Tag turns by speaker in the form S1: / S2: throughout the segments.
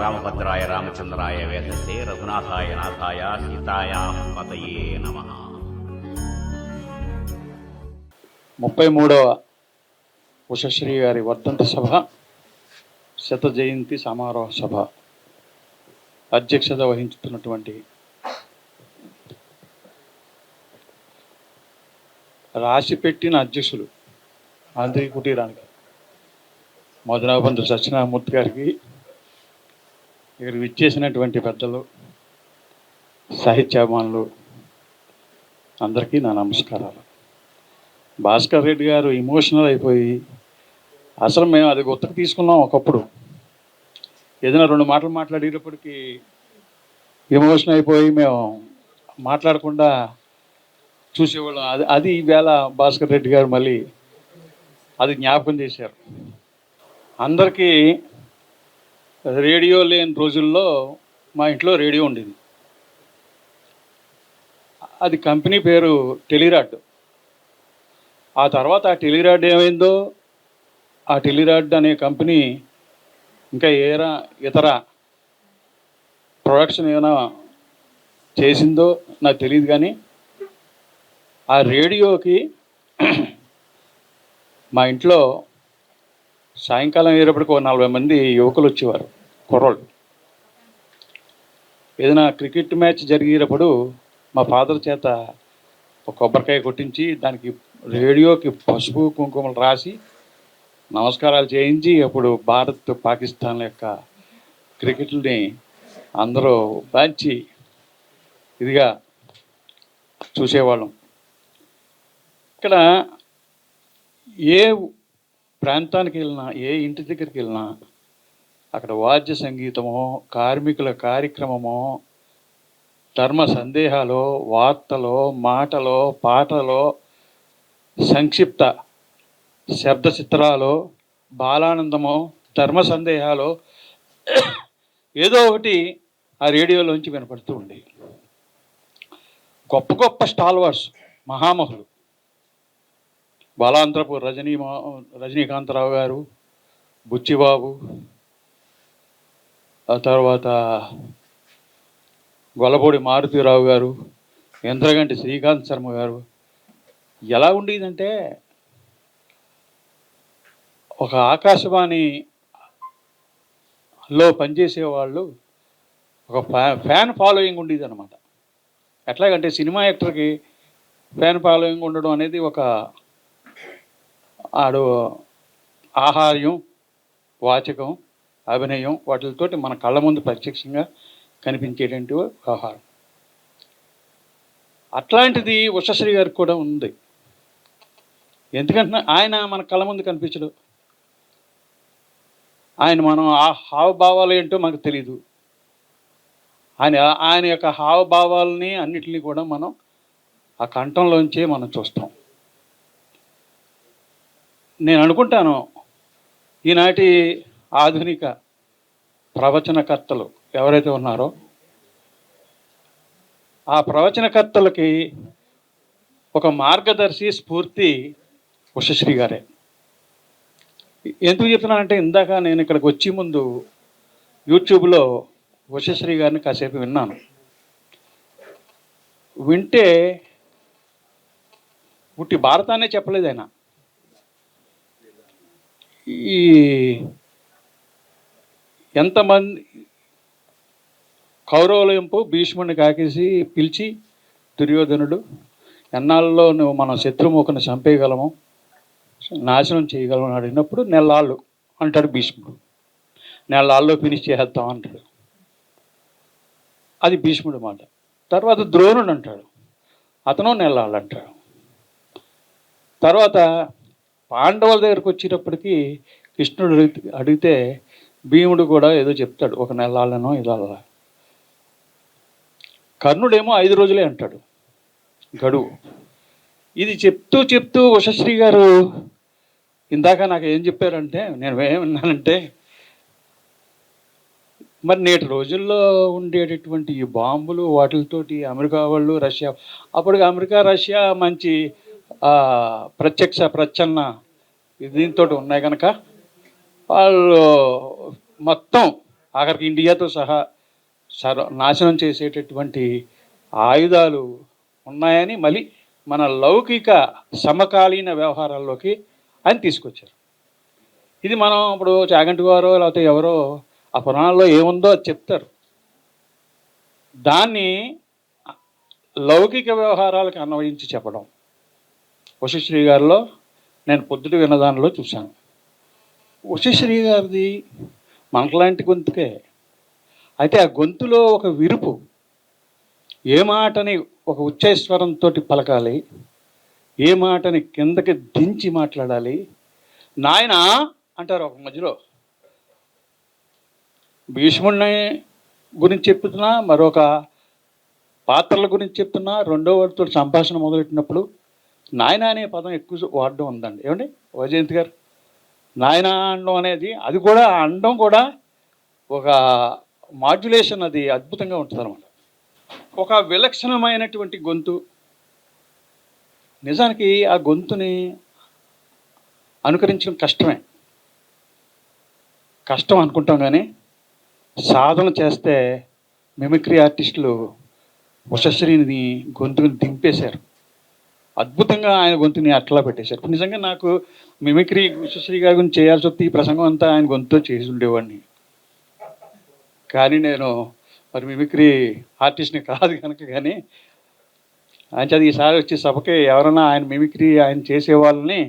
S1: రామభద్రాయ రామచంద్రాయ వేదసే రఘునాథాయ నాథాయ సీతాయ పతయే నమ.
S2: ముప్పై మూడవ ఉషశ్రీ గారి వర్ధంత సభ శత జయంతి సమారోహ సభ అధ్యక్షత వహించుతున్నటువంటి రాసి పెట్టిన అధ్యక్షులు ఆంధ్రీ కుటీరానికి మధునాబంధు సత్యనారాయణమూర్తి గారికి ఇక్కడ విచ్చేసినటువంటి పెద్దలు సాహిత్యాభిమానులు అందరికీ నా నమస్కారాలు. భాస్కర్ రెడ్డి గారు ఇమోషనల్ అయిపోయి అసలు మేము అది గుర్తుకు తీసుకున్నాం ఒకప్పుడు. ఏదైనా రెండు మాటలు మాట్లాడేటప్పటికీ ఎమోషన్ అయిపోయి మేము మాట్లాడకుండా చూసేవాళ్ళం. అది అది ఈవేళ భాస్కర్ రెడ్డి గారు మళ్ళీ అది జ్ఞాపకం చేశారు. అందరికీ రేడియో లేని రోజుల్లో మా ఇంట్లో రేడియో ఉండేది. అది కంపెనీ పేరు టెలిరాడ్. ఆ తర్వాత ఆ టెలిరాడ్ ఏమైందో ఆ టెలిరాడ్ అనే కంపెనీ ఇంకా ఏరా ఇతర ప్రొడక్షన్ ఏమైనా చేసిందో నాకు తెలియదు కానీ ఆ రేడియోకి మా ఇంట్లో సాయంకాలం అయ్యేటప్పటికి ఒక నలభై మంది యువకులు వచ్చేవారు కుర్రోళ్ళు. ఏదైనా క్రికెట్ మ్యాచ్ జరిగేటప్పుడు మా ఫాదర్ చేత ఒక కొబ్బరికాయ కొట్టించి దానికి రేడియోకి పసుపు కుంకుమలు రాసి నమస్కారాలు చేయించి అప్పుడు భారత్ పాకిస్తాన్ యొక్క క్రికెట్ని అందరూ మంచి ఇదిగా చూసేవాళ్ళం. ఇక్కడ ఏ ప్రాంతానికి వెళ్ళినా ఏ ఇంటి దగ్గరికి వెళ్ళినా అక్కడ వాద్య సంగీతమో కార్మికుల కార్యక్రమమో ధర్మ సందేహాలు వార్తలో మాటలో పాటలో సంక్షిప్త శబ్ద చిత్రాలు బాలానందమో ధర్మ సందేహాలు ఏదో ఒకటి ఆ రేడియోలోంచి వినపడుతూ ఉండేవి. గొప్ప గొప్ప స్టాల్వర్స్ మహామహులు. బాలాంతరపు రజనీ రజనీకాంతరావు గారు బుచ్చిబాబు ఆ తర్వాత గొల్లపూడి మారుతీరావు గారు ఇంద్రగంటి శ్రీకాంత్ శర్మ గారు ఎలా ఉండేదంటే ఒక ఆకాశవాణిలో పనిచేసే వాళ్ళు ఒక ఫ్యా ఫ్యాన్ ఫాలోయింగ్ ఉండేది అనమాట ఎట్లాగంటే సినిమా యాక్టర్కి ఫ్యాన్ ఫాలోయింగ్ ఉండడం అనేది ఒక ఆడు ఆహార్యం వాచకం అభినయం వాటితోటి మన కళ్ళ ముందు ప్రత్యక్షంగా కనిపించేటువంటి వ్యవహారం అట్లాంటిది ఉషశ్రీ గారికి కూడా ఉంది. ఎందుకంటే ఆయన మన కళ్ళ ముందు కనిపించడు. ఆయన మనం ఆ హావభావాలు ఏంటో మనకు తెలియదు ఆయన ఆయన యొక్క హావభావాలని అన్నిటినీ కూడా మనం ఆ కంఠంలోంచే మనం చూస్తాం. నేను అనుకుంటాను ఈనాటి ఆధునిక ప్రవచనకర్తలు ఎవరైతే ఉన్నారో ఆ ప్రవచనకర్తలకి ఒక మార్గదర్శి స్ఫూర్తి ఉషశ్రీ గారే. ఎందుకు చెప్తున్నానంటే ఇందాక నేను ఇక్కడికి వచ్చే ముందు యూట్యూబ్లో ఉషశ్రీ గారిని కాసేపు విన్నాను. వింటే పుట్టి భారతాన్నే చెప్పలేదు ఆయన. ఈ ఎంతమంది కౌరవలింపు భీష్ముడిని కాకేసి పిలిచి దుర్యోధనుడు ఎన్నాళ్ళలో నువ్వు మన శత్రుముఖను చంపేయగలము? నాశనం చేయగలము అని అడిగినప్పుడు నెల్లాళ్ళు అంటాడు భీష్ముడు. నెల్లాళ్ళలో ఫినిష్ చేసేద్దాం అంటాడు. అది భీష్ముడు మాట. తర్వాత ద్రోణుడు అంటాడు. అతను నెల్లాళ్ళు అంటాడు. తర్వాత పాండవుల దగ్గరకు వచ్చేటప్పటికి కృష్ణుడు అడిగితే భీముడు కూడా ఏదో చెప్తాడు ఒక నెలనో ఇలా కర్ణుడేమో ఐదు రోజులే అంటాడు గడువు. ఇది చెప్తూ చెప్తూ ఉషశ్రీ గారు ఇందాక నాకు ఏం చెప్పారంటే నేను ఏమన్నానంటే మరి నేటి రోజుల్లో ఉండేటటువంటి ఈ బాంబులు వాటితోటి అమెరికా వాళ్ళు రష్యా అప్పుడు అమెరికా రష్యా మంచి ప్రత్యక్ష ప్రచ్ఛన్న దీంతో ఉన్నాయి కనుక వాళ్ళు మొత్తం ఆఖరికి ఇండియాతో సహా సర్వ నాశనం చేసేటటువంటి ఆయుధాలు ఉన్నాయని మళ్ళీ మన లౌకిక సమకాలీన వ్యవహారాల్లోకి ఆయన తీసుకొచ్చారు. ఇది మనం ఇప్పుడు చాగంటి గారో లేకపోతే ఎవరో ఆ పురాణాల్లో ఏముందో అది చెప్తారు. దాన్ని లౌకిక వ్యవహారాలకు అన్వయించి చెప్పడం. వశిశ్రీ గారిలో నేను పొద్దుట విన్నదానిలో చూశాను. వశిశ్రీ గారిది మనలాంటి గొంతుకే. అయితే ఆ గొంతులో ఒక విరుపు ఏ మాటని ఒక ఉచ్చైస్వరంతో పలకాలి ఏ మాటని కిందకి దించి మాట్లాడాలి నాయన అంటారు ఒక మధ్యలో. భీష్ముడిని గురించి చెప్తున్నా మరొక పాత్రల గురించి చెప్తున్నా రెండో వారితో సంభాషణ మొదలెట్టినప్పుడు నాయన అనే పదం ఎక్కువ వాడడం ఉందండి. ఏమండి? వైజయంతి గారు? నాయన అండం అనేది అది కూడా ఆ కూడా ఒక మాడ్యులేషన్ అది అద్భుతంగా ఉంటుంది అనమాట ఒక విలక్షణమైనటువంటి గొంతు. నిజానికి ఆ గొంతుని అనుకరించడం కష్టమే. కష్టం అనుకుంటాం కానీ సాధన చేస్తే మిమిక్రీ ఆర్టిస్టులు ఉషశ్రీని గొంతుని దింపేశారు. అద్భుతంగా ఆయన గొంతుని అట్లా పెట్టేశారు. నిజంగా నాకు మిమిక్రీ విశ్వశ్రీ గారి గురించి చేయాల్సి వస్తే ఈ ప్రసంగం అంతా ఆయన గొంతుతో చేసి ఉండేవాడిని. కానీ నేను మరి మిమిక్రీ ఆర్టిస్ట్ని కాదు కనుక కానీ ఆయన చేత ఈసారి వచ్చే సభకి ఎవరైనా ఆయన మిమిక్రీ ఆయన చేసే వాళ్ళని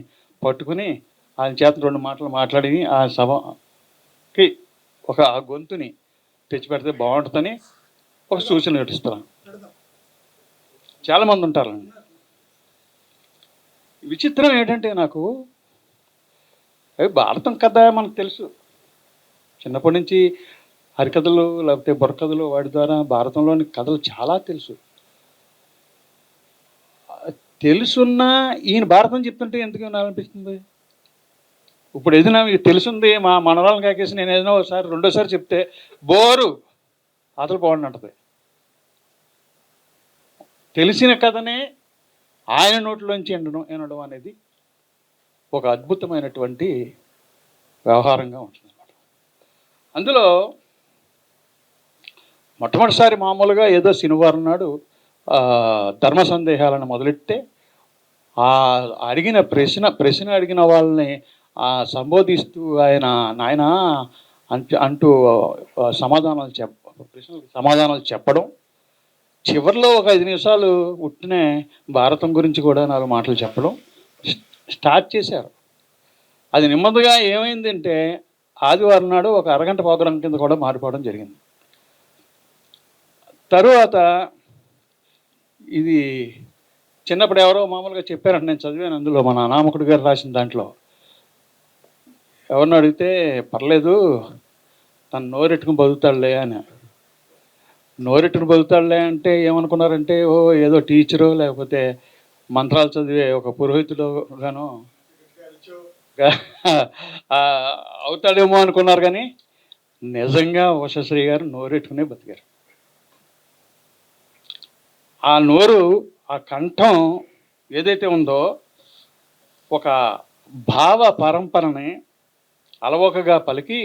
S2: పట్టుకుని ఆయన చేత రెండు మాటలు మాట్లాడి ఆ సభకి ఒక ఆ గొంతుని తెచ్చిపెడితే బాగుంటుందని ఒక సూచన నటిస్తున్నాను చాలామంది ఉంటారండి విచిత్రం ఏంటంటే నాకు అవి భారతం కథ మనకు తెలుసు. చిన్నప్పటి నుంచి హరికథలు లేకపోతే బుర్రకథలు వాటి ద్వారా భారతంలోని కథలు చాలా తెలుసు. తెలుసున్నా ఈయన భారతం చెప్తుంటే ఎందుకు వినాలనిపిస్తుంది? ఇప్పుడు ఏదైనా మీకు తెలుసుంది మా మనవాళ్ళని కాకేసి నేను ఏదైనా ఒకసారి రెండోసారి చెప్తే బోరు అతలు బాగుండి అంటది. తెలిసిన కథనే ఆయన నోట్లోంచి ఎండడం వినడం అనేది ఒక అద్భుతమైనటువంటి వ్యవహారంగా ఉంటుంది అన్నమాట అందులో మొట్టమొదటిసారి మామూలుగా ఏదో శనివారం నాడు ధర్మ సందేహాలను మొదలెట్టే ఆ అడిగిన ప్రశ్న ప్రశ్న అడిగిన వాళ్ళని సంబోధిస్తూ ఆయన నాయన అంటూ అంటూ సమాధానాలు చెప్ప ప్రశ్నలకు సమాధానాలు చెప్పడం చివరిలో ఒక ఐదు నిమిషాలు ఉట్టినే భారతం గురించి కూడా నాలుగు మాటలు చెప్పడం స్టార్ట్ చేశారు. అది నెమ్మదిగా ఏమైందంటే ఆదివారం నాడు ఒక అరగంట ప్రోగ్రాం కింద కూడా మారిపోవడం జరిగింది. తరువాత ఇది చిన్నప్పుడు ఎవరో మామూలుగా చెప్పారంటే నేను చదివాను అందులో మన అనామకుడు గారు రాసిన దాంట్లో. ఎవరిని అడిగితే పర్లేదు తను నోరెట్టుకుని బతుకుతాడులే అని. నోరెట్టును బలుతాడులే అంటే ఏమనుకున్నారంటే ఓ ఏదో టీచరు లేకపోతే మంత్రాలు చదివే ఒక పురోహితుడు గాను అవుతాడేమో అనుకున్నారు కానీ నిజంగా ఉషశ్రీ గారు నోరెట్టుకునే బతికారు. ఆ నోరు ఆ కంఠం ఏదైతే ఉందో ఒక భావ పరంపరని అలవోకగా పలికి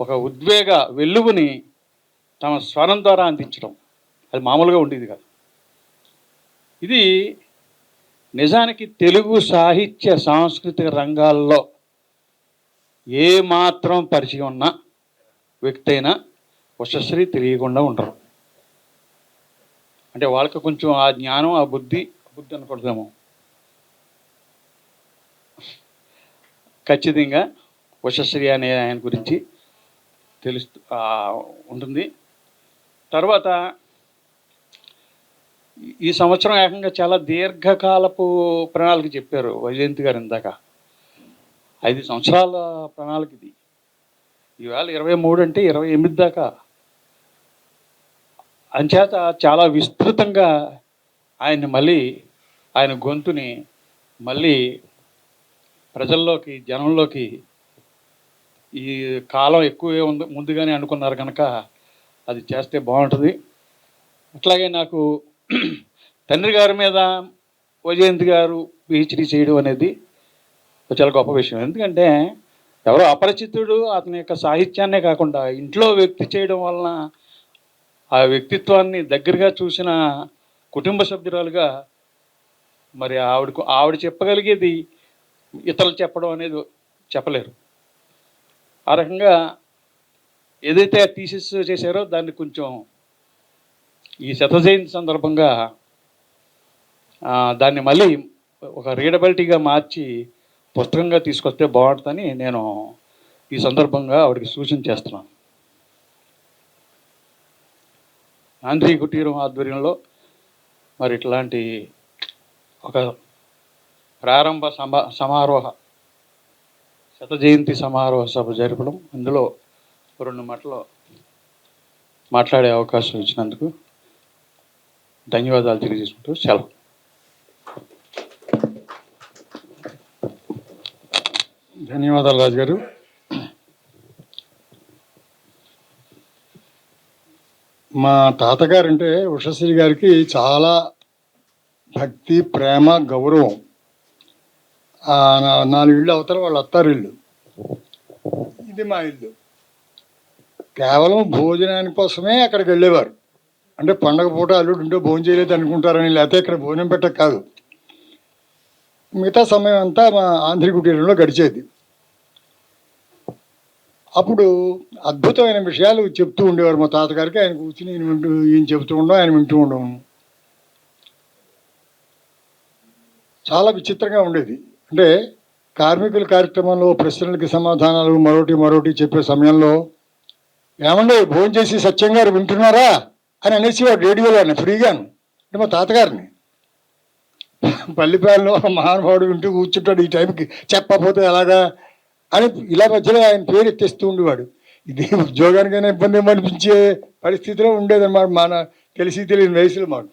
S2: ఒక ఉద్వేగ వెలుగుని తమ స్వరం ద్వారా అందించడం. అది మామూలుగా ఉండేది కాదు. ఇది నిజానికి తెలుగు సాహిత్య సాంస్కృతిక రంగాల్లో ఏ మాత్రం పరిచయం ఉన్న వ్యక్తి అయినా ఉషశ్రీ తెలియకుండా ఉండరు. అంటే వాళ్ళకి కొంచెం ఆ జ్ఞానం ఆ బుద్ధి బుద్ధి అనకూడదేమో ఖచ్చితంగా ఉషశ్రీ అనే ఆయన గురించి తెలుస్తూ ఉంటుంది. తర్వాత ఈ- సంవత్సరం ఏకంగా చాలా దీర్ఘకాలపు ప్రణాళిక చెప్పారు వైజయంతి గారు ఇందాక. ఐదు సంవత్సరాల ప్రణాళిక ఇది. ఈవేళ ఇరవై మూడు అంటే ఇరవై ఎనిమిది దాకా. అంచేత చాలా విస్తృతంగా ఆయన్ని మళ్ళీ ఆయన గొంతుని మళ్ళీ ప్రజల్లోకి జనంలోకి ఈ కాలం ఎక్కువే ఉంది ముందుగానే అనుకున్నారు కనుక అది చేస్తే బాగుంటుంది. అట్లాగే నాకు తండ్రి గారి మీద వైజయంతి గారు పిహెచ్డి చేయడం అనేది చాలా గొప్ప విషయం. ఎందుకంటే ఎవరో అపరిచితుడు అతని యొక్క సాహిత్యాన్నే కాకుండా ఇంట్లో వ్యక్తి చేయడం వలన ఆ వ్యక్తిత్వాన్ని దగ్గరగా చూసిన కుటుంబ సభ్యురాలుగా మరి ఆవిడకు ఆవిడ చెప్పగలిగేది ఇతరులు చెప్పడం అనేది చెప్పలేరు. ఆ రకంగా ఏదైతే థీసిస్ చేశారో దాన్ని కొంచెం ఈ శత జయంతి సందర్భంగా దాన్ని మళ్ళీ ఒక రీడబిలిటీగా మార్చి పుస్తకంగా తీసుకొస్తే బాగుంటుందని నేను ఈ సందర్భంగా ఆవిడకి సూచన చేస్తున్నాను. ఆంధ్రీ కుటీరం ఆధ్వర్యంలో మరి ఇట్లాంటి ఒక ప్రారంభ సమా సమారోహ శత జయంతి సమారోహ సభ జరపడం. అందులో రెండు మాటలు మాట్లాడే అవకాశం ఇచ్చినందుకు ధన్యవాదాలు తెలియజేసుకుంటూ సెలవు.
S3: ధన్యవాదాలు రాజు గారు మా తాతగారు అంటే ఉషశ్రీ గారికి చాలా భక్తి ప్రేమ గౌరవం. నా- నాలుగు ఇళ్ళు అవతల వాళ్ళ అత్తారిల్లు ఇది మా ఇల్లు. కేవలం భోజనాని కోసమే అక్కడికి వెళ్ళేవారు. అంటే పండగ పూట అల్లుడు ఉంటే భోజనం చేయలేదు అనుకుంటారని లేకపోతే ఇక్కడ భోజనం పెట్టక కాదు. మిగతా సమయం అంతా మా ఆంధ్ర కుటీరంలో గడిచేది. అప్పుడు అద్భుతమైన విషయాలు చెప్తూ ఉండేవారు మా తాతగారికి. ఆయన కూర్చుని ఈయన వింటూ ఈయన చెప్తూ ఉండడం ఆయన వింటూ ఉండడం. చాలా విచిత్రంగా ఉండేది. అంటే కార్మికుల కార్యక్రమంలో ప్రశ్నలకి సమాధానాలు మరోటి మరోటి చెప్పే సమయంలో ఏమండి భోజనం చేసి సత్యం గారు వింటున్నారా అని అనేసి వాడు రేడియోలో ఆయన ఫ్రీగాను అంటే మా తాతగారిని. పల్లిపాలలో మహానుభావుడు వింటూ కూర్చుంటాడు ఈ టైంకి చెప్పకపోతే ఎలాగా? అని ఇలా మధ్యలో ఆయన పేరు ఎత్తేస్తూ ఉండేవాడు. ఇది ఉద్యోగానికైనా ఇబ్బంది అనిపించే పరిస్థితిలో ఉండేదన్నమాట మన తెలిసి తెలియని వయసులో మాకు.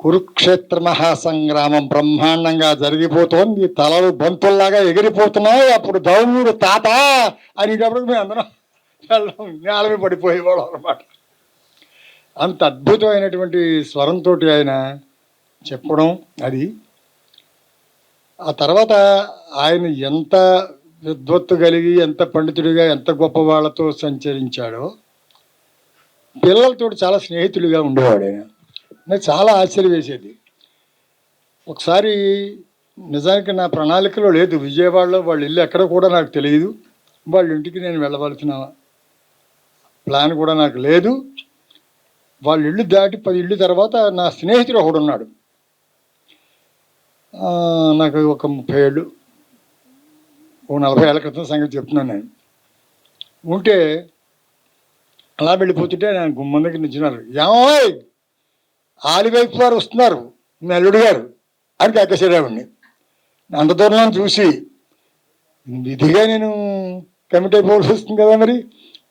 S3: కురుక్షేత్ర మహాసంగ్రామం బ్రహ్మాండంగా జరిగిపోతోంది. తలలు బంతుల్లాగా ఎగిరిపోతున్నాయి. అప్పుడు దౌముడు తాత! అనేటప్పుడు మేము అందరం వెళ్ళడం నేల మీద పడిపోయేవాళ్ళం అనమాట అంత అద్భుతమైనటువంటి స్వరంతో ఆయన చెప్పడం అది. ఆ తర్వాత ఆయన ఎంత విద్వత్తు కలిగి ఎంత పండితుడిగా ఎంత గొప్ప వాళ్ళతో సంచరించాడో పిల్లలతో చాలా స్నేహితుడిగా ఉండేవాడు ఆయన. నాకు చాలా ఆశ్చర్యం వేసేది. ఒకసారి నిజానికి నా ప్రణాళికలో లేదు. విజయవాడలో వాళ్ళ ఇల్లు ఎక్కడ కూడా నాకు తెలియదు. వాళ్ళ ఇంటికి నేను వెళ్ళవలసిన ప్లాన్ కూడా నాకు లేదు. వాళ్ళ ఇల్లు దాటి పది ఇళ్ళు తర్వాత నా స్నేహితుడు ఒకడు ఉన్నాడు. నాకు ఒక ముప్పై ఏళ్ళు ఓ నలభై ఏళ్ళ క్రితం సంగతి చెప్తున్నాను నేను. ఉంటే అలా వెళ్ళిపోతుంటే నేను గుమ్మం దగ్గర నిల్చున్నారు ఏమోయ్! ఆలివైపు వారు వస్తున్నారు మీ అల్లుడు గారు అని కేకేశాడావిడ్ని అంత దూరంలో చూసి విధిగా నేను కమిట్ అయిపోవాల్సి వస్తుంది కదా మరి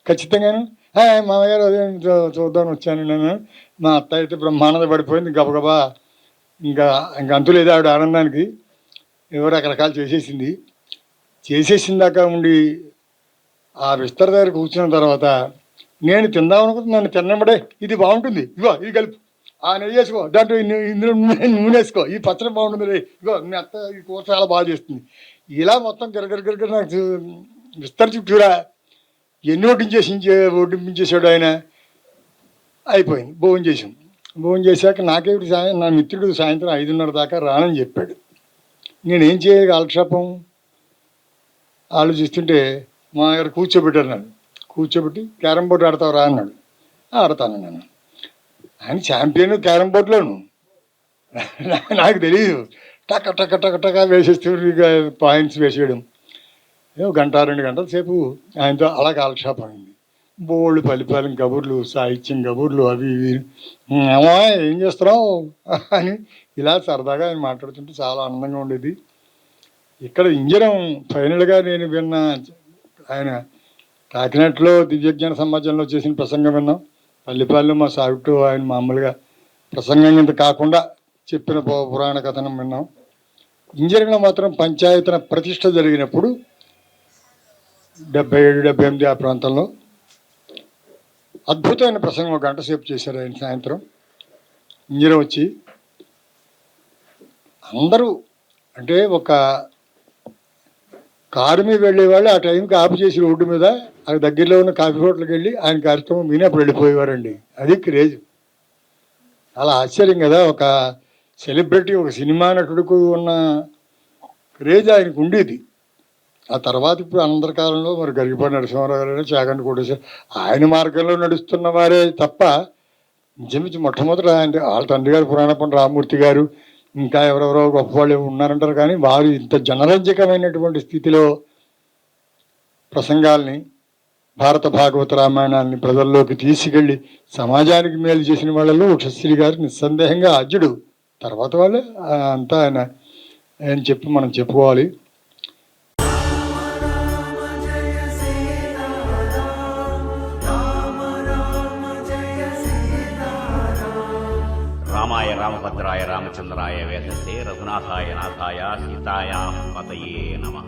S3: ఖచ్చితంగాను. మామగారు అదే చూద్దామని వచ్చాను నేను. మా అత్త అయితే బ్రహ్మానంద పడిపోయింది గబగబా. ఇంకా ఇంకా అంతు లేదు ఆవిడ ఆనందానికి. ఎవరు రకరకాలు చేసేసింది. చేసేసిన దాకా ఉండి ఆ విస్తర దగ్గర కూర్చున్న తర్వాత నేను తిందామనుకుంటున్నాను తిన్నబడే ఇది బాగుంటుంది ఇవా ఇది కలుపు. ఆ నెయ్యి వేసుకో. దాంట్లో ఇందులో నూనె వేసుకో. ఈ పచ్చడి బాగుంటుంది రే ఇగో మీ అత్త ఈ కూర చాలా బాగా చేస్తుంది. ఇలా మొత్తం గిరగిర నాకు చూ- విస్తర చుట్టూరా ఎన్ని వడ్డించేసి వడ్డించేసాడు ఆయన? అయిపోయింది. భోజనం చేసాం భోజనం చేశాక నాకేమిటి సాయం నా మిత్రుడు సాయంత్రం ఐదున్నర దాకా రానని చెప్పాడు. నేనేం చేయాలి? కాలక్షేపం ఆలోచిస్తుంటే మా దగ్గర కూర్చోబెట్టారు నన్ను. కూర్చోబెట్టి క్యారమ్ బోర్డు ఆడతావు రా అన్నాడు. ఆడతాను నేను ఆయన ఛాంపియన్ క్యారమ్ బోర్డులోను. నాకు తెలియదు టక టక టక టక వేసేస్తూ పాయింట్స్ వేసేయడం. ఏమో గంట రెండు గంటల సేపు ఆయనతో అలా కాలక్షేపం అయింది. బోళ్ళు పలిపాలెం కబుర్లు సాహిత్యం కబుర్లు అవి ఇవి. ఏమో ఏం చేస్తున్నావు? అని ఇలా సరదాగా ఆయన మాట్లాడుతుంటే చాలా ఆనందంగా ఉండేది. ఇక్కడ ఇంజనం ఫైనల్గా నేను విన్న ఆయన కాకినాడలో దివ్యజ్ఞాన సమాజంలో చేసిన ప్రసంగం విన్నాం. పల్లిపాలెం మా సాగుతూ ఆయన మామూలుగా ప్రసంగం కింద కాకుండా చెప్పిన పు- పురాణ కథనం విన్నాం. ఇంజనీరింగ్లో మాత్రం పంచాయతన ప్రతిష్ట జరిగినప్పుడు డెబ్బై ఏడు డెబ్బై ఎనిమిది ఆ ప్రాంతంలో అద్భుతమైన ప్రసంగం ఒక గంట సేపు చేశారు ఆయన సాయంత్రం. ఇంజనీర్ వచ్చి అందరూ అంటే ఒక కారు మీద వెళ్ళేవాళ్ళు ఆ టైంకి ఆపు చేసి రోడ్డు మీద ఆ దగ్గరలో ఉన్న కాఫీ హోటల్కి వెళ్ళి ఆయన కార్యక్రమం విని అప్పుడు వెళ్ళిపోయేవారండి. అది క్రేజ్. అలా ఆశ్చర్యం కదా ఒక సెలబ్రిటీ ఒక సినిమా నటుడికి ఉన్న క్రేజ్ ఆయనకు ఉండేది. ఆ తర్వాత ఇప్పుడు అనంతర కాలంలో మరి గరిగిపాటి నరసింహారావు గారు చాగంటి కోటేశ్వర ఆయన మార్గంలో నడుస్తున్న వారే తప్ప నిజమించి మొట్టమొదట ఆయన వాళ్ళ తండ్రి గారు పురాణపండి రామూర్తి గారు ఇంకా ఎవరెవరో గొప్ప వాళ్ళు ఉన్నారంటారు కానీ వారు ఇంత జనరంజకమైనటువంటి స్థితిలో ప్రసంగాల్ని భారత భాగవత రామాయణాన్ని ప్రజల్లోకి తీసుకెళ్ళి సమాజానికి మేలు చేసిన వాళ్ళలో ఉషశ్రీ గారు నిస్సందేహంగా అజ్యుడు తర్వాత వాళ్ళే అంతా ఆయన ఆయన చెప్పి మనం చెప్పుకోవాలి.
S1: రామచంద్రాయ వేదసే రఘునాథాయ నాథాయ సీతాయా పతయే నమః